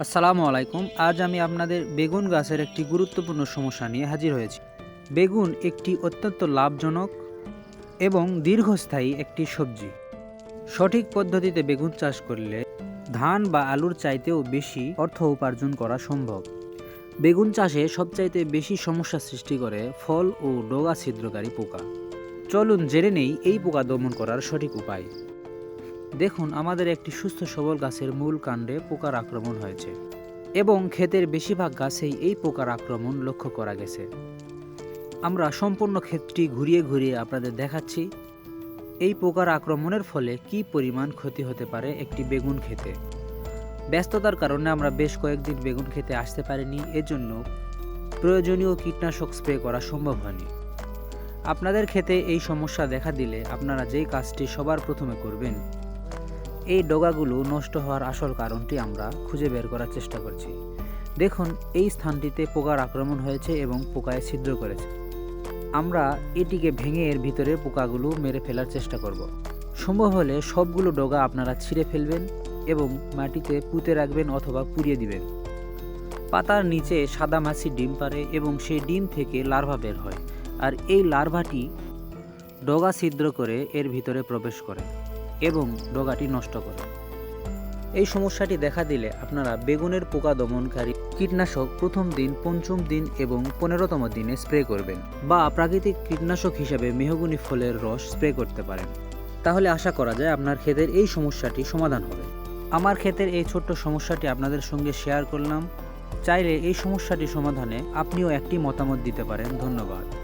আসসালামু আলাইকুম। আজ আমি আপনাদের বেগুন গাছের একটি গুরুত্বপূর্ণ সমস্যা নিয়ে হাজির হয়েছি। বেগুন একটি অত্যন্ত লাভজনক এবং দীর্ঘস্থায়ী একটি সবজি। সঠিক পদ্ধতিতে বেগুন চাষ করলে ধান বা আলুর চাইতেও বেশি অর্থ উপার্জন করা সম্ভব। বেগুন চাষে সবচাইতে বেশি সমস্যা সৃষ্টি করে ফল ও ডগা ছিদ্রকারী পোকা। চলুন জেনে নেই এই পোকা দমন করার সঠিক উপায়। দেখুন, আমাদের একটি সুস্থ সবল গাছের মূল কাণ্ডে পোকার আক্রমণ হয়েছে এবং ক্ষেতের বেশিরভাগ গাছেই এই পোকার আক্রমণ লক্ষ্য করা গেছে। আমরা সম্পূর্ণ ক্ষেতটি ঘুরিয়ে ঘুরিয়ে আপনাদের দেখাচ্ছি, এই পোকার আক্রমণের ফলে কি পরিমাণ ক্ষতি হতে পারে একটি বেগুন খেতে ব্যস্ততার কারণে আমরা বেশ কয়েকদিন বেগুন খেতে আসতে পারিনি, এজন্য প্রয়োজনীয় কীটনাশক স্প্রে করা সম্ভব হয়নি। আপনাদের ক্ষেতে এই সমস্যা দেখা দিলে আপনারা যেই কাজটি সবার প্রথমে করবেন এই ডগাগুলো নষ্ট হওয়ার আসল কারণটি আমরা খুঁজে বের করার চেষ্টা করছি। দেখুন, এই স্থানটিতে পোকার আক্রমণ হয়েছে এবং পোকায় ছিদ্র করেছে। আমরা এটিকে ভেঙে এর ভিতরে পোকাগুলো মেরে ফেলার চেষ্টা করব। সম্ভব হলে সবগুলো ডগা আপনারা ছিঁড়ে ফেলবেন এবং মাটিতে পুঁতে রাখবেন অথবা পুড়িয়ে দিবেন। পাতার নিচে সাদা মাছি ডিম পারে এবং সেই ডিম থেকে লার্ভা বের হয়। আর এই লার্ভাটি ডগা ছিদ্র করে এর ভিতরে প্রবেশ করে। এবং ডগাটি নষ্ট করে। এই সমস্যাটি দেখা দিলে আপনারা বেগুনের পোকা দমনকারী কীটনাশক প্রথম দিন, পঞ্চম দিন এবং পনেরোতম দিনে স্প্রে করবেন বা প্রাকৃতিক কীটনাশক হিসাবে মেহগুনি ফলের রস স্প্রে করতে পারেন। তাহলে আশা করা যায় আপনার ক্ষেতের এই সমস্যাটি সমাধান হবে। আমার ক্ষেতের এই ছোট্ট সমস্যাটি আপনাদের সঙ্গে শেয়ার করলাম। চাইলে এই সমস্যাটি সমাধানে আপনিও একটি মতামত দিতে পারেন। ধন্যবাদ।